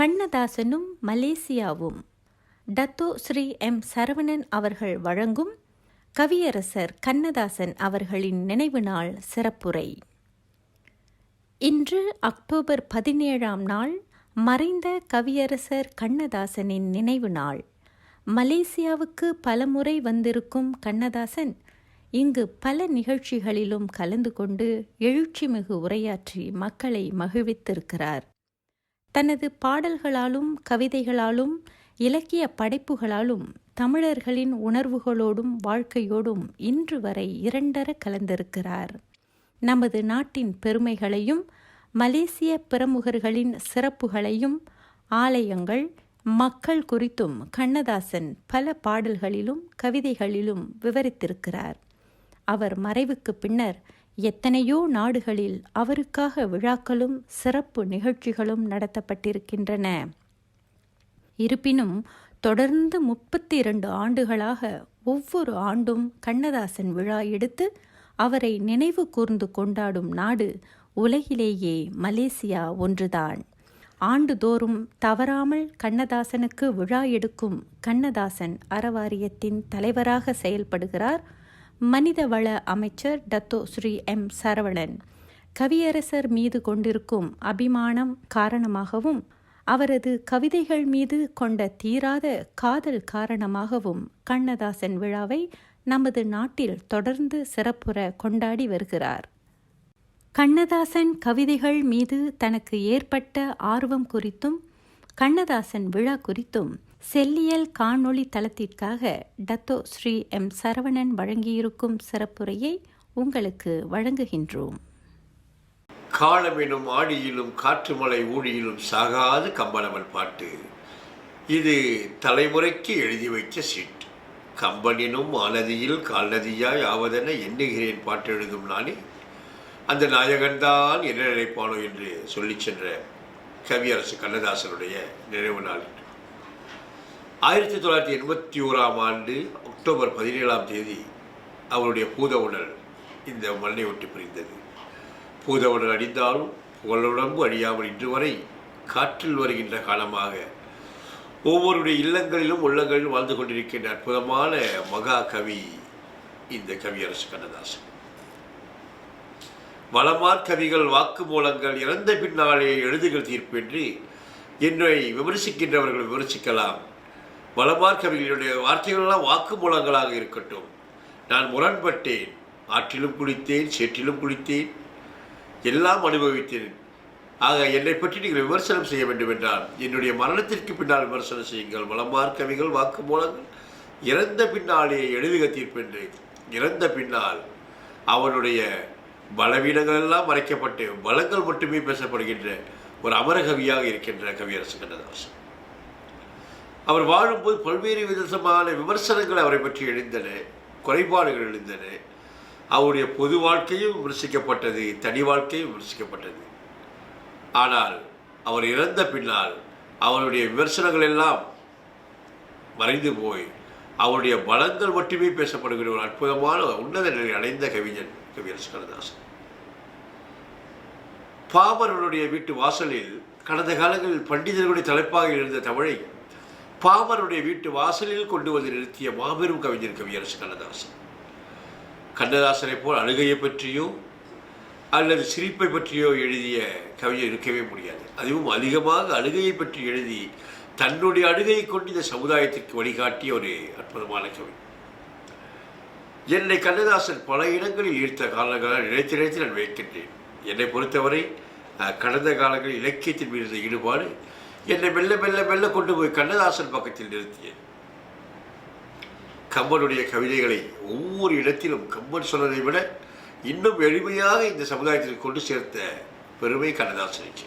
கண்ணதாசனும் மலேசியாவும். Dato Sri M. Saravanan அவர்கள் வழங்கும் கவியரசர் கண்ணதாசன் அவர்களின் நினைவு நாள் சிறப்புரை. இன்று அக்டோபர் பதினேழாம் நாள் மறைந்த கவியரசர் கண்ணதாசனின் நினைவு நாள். மலேசியாவுக்கு பலமுறை வந்திருக்கும் கண்ணதாசன் இங்கு பல நிகழ்ச்சிகளிலும் கலந்து கொண்டு எழுச்சிமிகு உரையாற்றி மக்களை மகிழ்வித்திருக்கிறார். தனது பாடல்களாலும் கவிதைகளாலும் இலக்கிய படைப்புகளாலும் தமிழர்களின் உணர்வுகளோடும் வாழ்க்கையோடும் இன்று வரை இரண்டர கலந்திருக்கிறார். நமது நாட்டின் பெருமைகளையும் மலேசிய பிரமுகர்களின் சிறப்புகளையும் ஆலயங்கள் மக்கள் குறித்தும் கண்ணதாசன் பல பாடல்களிலும் கவிதைகளிலும் விவரித்திருக்கிறார். அவர் மறைவுக்கு பின்னர் எத்தனையோ நாடுகளில் அவருக்காக விழாக்களும் சிறப்பு நிகழ்ச்சிகளும் நடத்தப்பட்டிருக்கின்றன. இருப்பினும் தொடர்ந்து முப்பத்தி இரண்டு ஆண்டுகளாக ஒவ்வொரு ஆண்டும் கண்ணதாசன் விழா எடுத்து அவரை நினைவு கூர்ந்து கொண்டாடும் நாடு உலகிலேயே மலேசியா ஒன்றுதான். ஆண்டுதோறும் தவறாமல் கண்ணதாசனுக்கு விழா எடுக்கும் கண்ணதாசன் அறவாரியத்தின் தலைவராக செயல்படுகிறார். மனிதவள அமைச்சர் டத்தோ ஸ்ரீ எம் சரவணன். கவியரசர் மீது கொண்டிருக்கும் அபிமானம் காரணமாகவும் அவரது கவிதைகள் மீது கொண்ட தீராத காதல் காரணமாகவும் கண்ணதாசன் விழாவை நமது நாட்டில் தொடர்ந்து சிறப்புற கொண்டாடி வருகிறார். கண்ணதாசன் கவிதைகள் மீது தனக்கு ஏற்பட்ட ஆர்வம் குறித்தும் கண்ணதாசன் விழா குறித்தும் செல்லியல் காணொளி தளத்திற்காக டத்தோ ஸ்ரீ எம் சரவணன் வழங்கியிருக்கும் சிறப்புரையை உங்களுக்கு வழங்குகின்றோம். காலமெனும் ஆடியிலும் காற்று மலை ஊழியிலும் சாகாது கம்பளவன் பாட்டு. இது தலைமுறைக்கு எழுதி வைத்த சீட் கம்பனினும் ஆனதியில் கால்நதியாய் ஆவதென எண்ணுகிறேன் பாட்டு எழுதும் நானே. அந்த நாயகன்தான் என்ன நினைப்பானோ என்று சொல்லிச் சென்ற கவியரசு கண்ணதாசனுடைய நினைவு நாள் ஆயிரத்தி தொள்ளாயிரத்தி எண்பத்தி ஓராம் ஆண்டு அக்டோபர் பதினேழாம் தேதி அவருடைய பூத உடல் இந்த மண்ணை ஒட்டி பிரிந்தது. பூத உடல் அடிந்தாலும் புகழுடம்பு அழியாமல் இன்று வரை காற்றில் வருகின்ற காலமாக ஒவ்வொருடைய இல்லங்களிலும் உள்ளங்களிலும் வாழ்ந்து கொண்டிருக்கின்ற அற்புதமான மகா கவி இந்த கவியரசு கண்ணதாசன். வளமார் கவிகள் வாக்குமூலங்கள் இறந்த பின்னாலே எழுதுகள் தீர்ப்பின்றி என்னை விமர்சிக்கின்றவர்கள் விமர்சிக்கலாம். வளமார் கவிகளுடைய வார்த்தைகளெல்லாம் வாக்குமூலங்களாக இருக்கட்டும். நான் முரண்பட்டேன். ஆற்றிலும் குளித்தேன் சேற்றிலும் குளித்தேன். எல்லாம் அனுபவித்தேன். ஆக என்னை பற்றி நீங்கள் விமர்சனம் செய்ய வேண்டும் என்றால் என்னுடைய மரணத்திற்கு பின்னால் விமர்சனம் செய்யுங்கள். வளமார் கவிகள் வாக்குமூலங்கள் இறந்த பின்னாலே எழுதுக தீர்ப்பென்று இறந்த பின்னால் அவனுடைய பலவீனங்கள் எல்லாம் மறைக்கப்பட்டு பலங்கள் மட்டுமே பேசப்படுகின்ற ஒரு அமரகவியாக இருக்கின்ற கவியரசு கண்ணதாசன். அவர் வாழும்போது பல்வேறு விதமான விமர்சனங்கள் அவரை பற்றி எழுந்தன குறைபாடுகள் எழுந்தன. அவருடைய பொது வாழ்க்கையும் விமர்சிக்கப்பட்டது தனி வாழ்க்கையும் விமர்சிக்கப்பட்டது. ஆனால் அவர் இறந்த பின்னால் அவருடைய விமர்சனங்கள் எல்லாம் மறைந்து போய் அவருடைய பலங்கள் மட்டுமே பேசப்படுகிற ஒரு அற்புதமான உன்னத நிலை அடைந்த கவிஞன் கவியரசு கண்ணதாசன் பாமரனுடைய வீட்டு வாசலில் கடந்த காலங்களில் பண்டிதர்களுடைய தலைப்பாக இருந்த தமிழை பாமரனுடைய வீட்டு வாசலில் கொண்டு வந்து நிறுத்திய மாபெரும் கவிஞர் கவியரசு கண்ணதாசன் கண்ணதாசனை போல் அழுகையை பற்றியோ அல்லது சிரிப்பை பற்றியோ எழுதிய கவிஞர் இருக்கவே முடியாது. அதுவும் அதிகமாக அழுகையை பற்றி எழுதி தன்னுடைய அழுகையை கொண்டு இந்த சமுதாயத்திற்கு வழிகாட்டிய ஒரு அற்புதமான கவிஞர் என்னை கண்ணதாசன் பல இடங்களில் ஈர்த்த காலங்களால் நினைத்து நினைத்து நான் வைக்கின்றேன் என்னை பொறுத்தவரை கடந்த காலங்களில் இலக்கியத்தின் மீது ஈடுபாடு என்னை மெல்ல மெல்ல மெல்ல கொண்டு போய் கண்ணதாசன் பக்கத்தில் நிறுத்தியது. கம்பனுடைய கவிதைகளை ஒவ்வொரு இடத்திலும் கம்பன் சொன்னதை விட இன்னும் எளிமையாக இந்த சமுதாயத்தில் கொண்டு சேர்த்த பெருமை கண்ணதாசனுக்கு.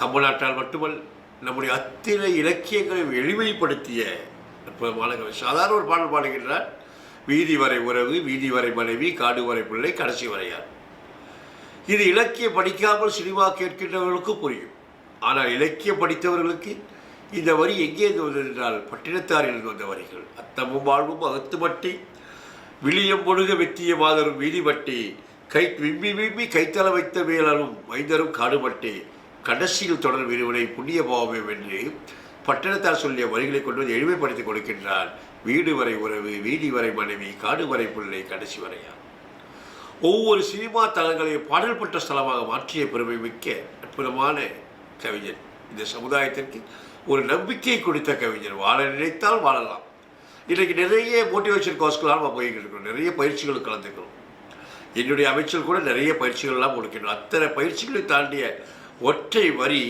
கம்பநாட்டால் மட்டுமல்ல நம்முடைய அத்தனை இலக்கியங்களையும் எளிமைப்படுத்திய அற்புதமான கவி சாதாரண ஒரு பாடல் பாடுகின்றார் வீதி வரை உறவு வீதி வரை மனைவி காடு வரை பிள்ளை கடைசி வரையார் இது இலக்கியம் படிக்காமல் சினிமா கேட்கின்றவர்களுக்கு புரியும். ஆனால் இலக்கியம் படித்தவர்களுக்கு இந்த வரி எங்கே வந்தது என்றால் பட்டினத்தாரிலிருந்து வந்த வரிகள். அத்தமும் வாழ்வும் அகத்துமட்டி விழியம் விளியம் பொழுக வெத்திய மாதரும் வீதிமட்டி கை விம்மி விம்மி கைத்தள வைத்த மேலும் மைந்தரும் காடுமட்டி கடைசியில் தொடர் விரிவனை புண்ணிய பாவமே பட்டணத்தார் சொல்லிய வரிகளை கொண்டு வந்து எளிமைப்படுத்தி கொடுக்கின்றான் வீடு வரை உறவு வீதி வரை மனைவி காடு வரை பிள்ளை கடைசி வரையா ஒவ்வொரு சினிமா தலங்களையும் பாடல் பெற்ற ஸ்தலமாக மாற்றிய பெருமை மிக்க அற்புதமான கவிஞர். இந்த சமுதாயத்திற்கு ஒரு நம்பிக்கை கொடுத்த கவிஞர். வாழ நினைத்தால் வாழலாம். இன்றைக்கு நிறைய மோட்டிவேஷன் கோர்ஸ்களாக நம்ம போய்கிட்டு இருக்கிறோம். நிறைய பயிற்சிகள் கலந்துக்கிறோம். என்னுடைய அமைச்சர் கூட நிறைய பயிற்சிகள்லாம் கொடுக்கின்றோம். அத்தனை பயிற்சிகளை தாண்டிய ஒற்றை வரி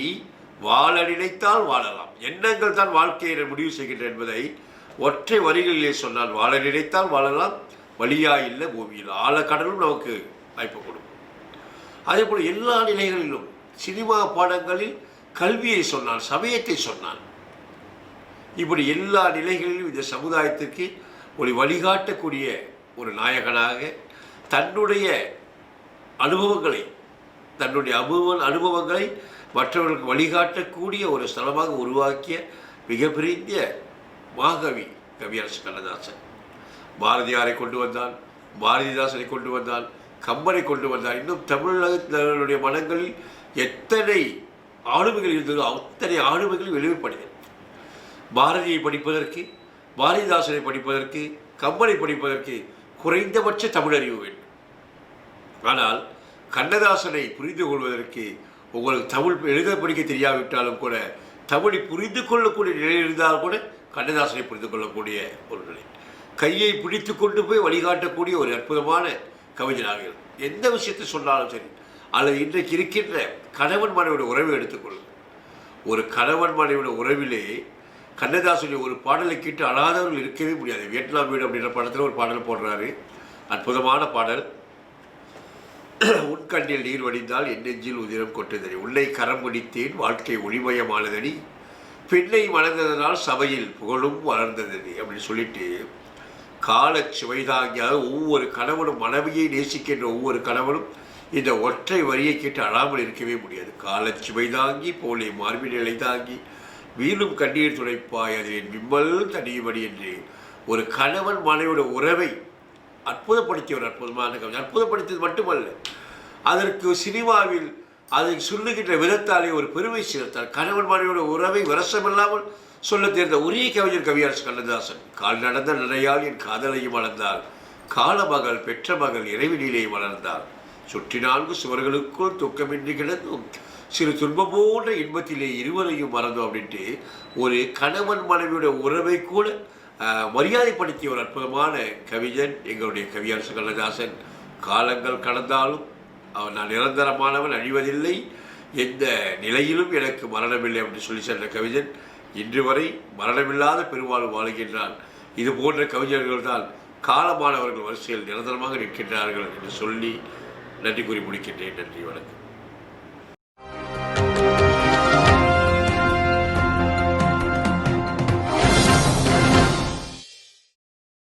வாழ நினைத்தால் வாழலாம். எண்ணங்கள் தான் வாழ்க்கையை முடிவு செய்கின்ற என்பதை ஒற்றை வரிகளிலே சொன்னால் வாழ நினைத்தால் வாழலாம் வழியா இல்லை பூமியில். ஆழக்கடலும் நமக்கு வாய்ப்பு கொடுக்கும் அதே போல் எல்லா நிலைகளிலும் சினிமா பாடங்களில் கல்வியை சொன்னால் சமயத்தை சொன்னான் இப்படி எல்லா நிலைகளிலும் இந்த சமுதாயத்திற்கு ஒரு வழிகாட்டக்கூடிய ஒரு நாயகனாக தன்னுடைய அனுபவங்களை தன்னுடைய அனுபவ அனுபவங்களை மற்றவர்களுக்கு வழிகாட்டக்கூடிய ஒரு ஸ்தலமாக உருவாக்கிய மிகப்பெரிய மாகவி கவியரசு கண்ணதாசன். பாரதியாரை கொண்டு வந்தான் பாரதிதாசனை கொண்டு வந்தான் கம்பனை கொண்டு வந்தான். இன்னும் தமிழர்களுடைய மனங்களில் எத்தனை ஆளுமைகள் இருந்ததோ அத்தனை ஆளுமைகள் வெளிப்படுகிறது பாரதியை படிப்பதற்கு பாரதிதாசனை படிப்பதற்கு கம்பனை படிப்பதற்கு குறைந்தபட்ச தமிழறிவு வேண்டும். ஆனால் கண்ணதாசனை புரிந்து கொள்வதற்கு உங்களுக்கு தமிழ் எழுத படிக்க தெரியாவிட்டாலும் கூட தமிழை புரிந்து கொள்ளக்கூடிய நிலை இருந்தால் கூட கண்ணதாசனை புரிந்து கொள்ளக்கூடிய ஒரு நிலை. கையை பிடித்து கொண்டு போய் வழிகாட்டக்கூடிய ஒரு அற்புதமான கவிஞனாக எந்த விஷயத்தை சொன்னாலும் சரி அல்லது இன்றைக்கு இருக்கின்ற கணவன் மனைவியோட உறவை எடுத்துக்கொள்ளும் ஒரு கணவன் மனைவியோட உறவிலே கண்ணதாசனுடைய ஒரு பாடலை கேட்டு அழாதவர்கள் இருக்கவே முடியாது. வியட்நாம் வீடு அப்படின்ற படத்தில் ஒரு பாடல் போடுறாரு. அற்புதமான பாடல். உட்கண்ணில் நீர் வடிந்தால் என் நெஞ்சில் உதிரம் கொட்டுதடி. உன்னை கரம் பிடித்தேன் வாழ்க்கை ஒளிமயமானதடி. பெண்ணை மணந்ததனால் சபையில் புகழும் வளர்ந்ததடி அப்படின்னு சொல்லிட்டு காலச் சுவைதாங்கியாக ஒவ்வொரு கணவனும் மனைவியை நேசிக்கின்ற ஒவ்வொரு கணவனும் இந்த ஒற்றை வரியை கேட்டு அழாமல் இருக்கவே முடியாது. காலச் சுவைதாங்கி போலே மார்பினை தாங்கி மீண்டும் கண்ணீர் துடைப்பாய் அதில் விம்மல் தனியுமடி என்று ஒரு கணவன் மனைவியோட உறவை அற்புதப்படுத்தியவர் அற்புதமான கவிஞர் அற்புதப்படுத்தியது மட்டுமல்ல அதற்கு சினிமாவில் அதை சொல்லுகின்ற விதத்தாலே ஒரு பெருமை சேர்த்தார். கணவன் மனைவியோட உறவை விரசமில்லாமல் சொல்ல தேர்ந்த ஒரே கவிஞர் கவியரசு கண்ணதாசன் கால் நடந்த நிலையால் என் காதலையும் வளர்ந்தாள் காலமகள் பெற்ற மகள் இறைவனிலே வளர்ந்தாள் சுற்றி நான்கு சுவர்களுக்குள் துக்கமின்றி கிடந்தும். சிறு துன்பம் போன்ற இன்பத்திலே இருவரையும் மறந்தோம் அப்படின்ட்டு ஒரு கணவன் மனைவியோட உறவை கூட மரியாதைப்படுத்திய ஒரு அற்புதமான கவிஞன் எங்களுடைய கவியரசு கண்ணதாசன். காலங்கள் கடந்தாலும் அவன் நான் நிரந்தரமானவன் அழிவதில்லை. எந்த நிலையிலும் எனக்கு மரணமில்லை அப்படின்னு சொல்லி சென்ற கவிஞன் இன்று வரை மரணமில்லாத பெருவாழ்வு வாழ்கின்றான். இது போன்ற கவிஞர்கள் தான் காலமானவர்கள் வரிசையில் நிரந்தரமாக நிற்கின்றார்கள் என்று சொல்லி நன்றி கூறி முடிக்கின்றேன். நன்றி வணக்கம்.